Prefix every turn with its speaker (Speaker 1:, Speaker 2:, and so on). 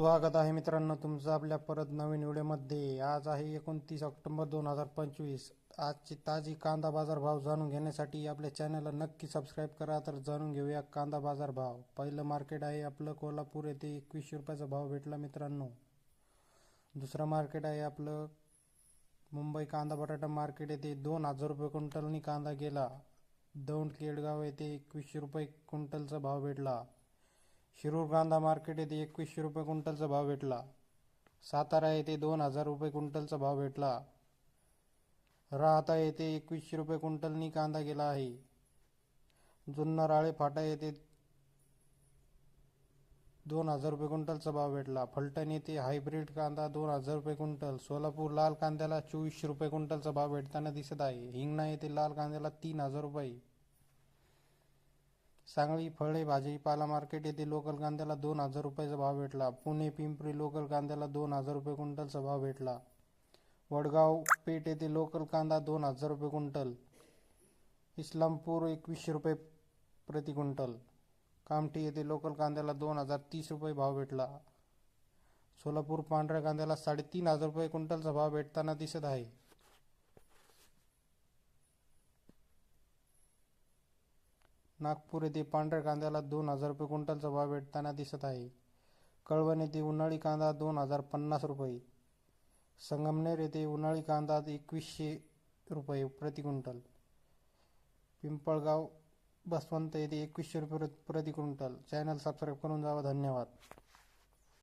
Speaker 1: स्वागत आहे मित्रांनो तुमचं आपल्या परत नवीन व्हिडिओमध्ये. आज आहे एकोणतीस ऑक्टोबर दोन हजार पंचवीस. आजची ताजी कांदा बाजार भाव जाणून घेण्यासाठी आपल्या चॅनलला नक्की सबस्क्राईब करा तर जाणून घेऊया कांदा बाजार भाव. पहिलं मार्केट आहे आपलं कोल्हापूर येथे एकवीसशे रुपयाचा भाव भेटला मित्रांनो. दुसरं मार्केट आहे आपलं मुंबई कांदा बटाटा मार्केट येथे दोन हजार रुपये क्विंटलनी कांदा गेला. दौंड केडगाव येथे एकवीसशे रुपये क्विंटलचा भाव भेटला. शिरूर कांदा मार्केट येथे एकवीसशे रुपये क्विंटलचा भाव भेटला. सातारा येथे दोन हजार रुपये क्विंटलचा भाव भेटला. राहता येथे एकवीसशे रुपये क्विंटलनी कांदा गेला आहे. जुन्नराळे फाटा येथे दोन हजार रुपये क्विंटलचा भाव भेटला. फलटण येथे हायब्रिड कांदा दोन हजार रुपये क्विंटल. सोलापूर लाल कांद्याला चोवीसशे रुपये क्विंटलचा भाव भेटताना दिसत आहे. हिंगणा येथे लाल कांद्याला तीन हजार रुपये. सांगली फळे भाजीपाला मार्केट येथे लोकल कांद्याला दोन हजार रुपयाचा भाव भेटला. पुणे पिंपरी लोकल कांद्याला दोन हजार रुपये क्विंटलचा भाव भेटला. वडगाव पेठ येथे लोकल कांदा दोन हजार रुपये क्विंटल. इस्लामपूर एकवीसशे रुपये प्रति क्विंटल. कामठी येथे लोकल कांद्याला दोन हजार तीस रुपये भाव भेटला. सोलापूर पांढऱ्या कांद्याला साडेतीन हजार रुपये क्विंटलचा भाव भेटताना दिसत आहे. नागपूर येथे पांढऱ्या कांद्याला दोन हजार रुपये क्विंटलचा भाव भेटताना दिसत आहे. कळवण येथे उन्हाळी कांदा दोन हजार पन्नास रुपये. संगमनेर येथे उन्हाळी कांदा एकवीसशे रुपये प्रति क्विंटल. पिंपळगाव बसवंत येथे एकवीसशे रुपये प्रति क्विंटल. चॅनल सबस्क्राईब करून जावा. धन्यवाद.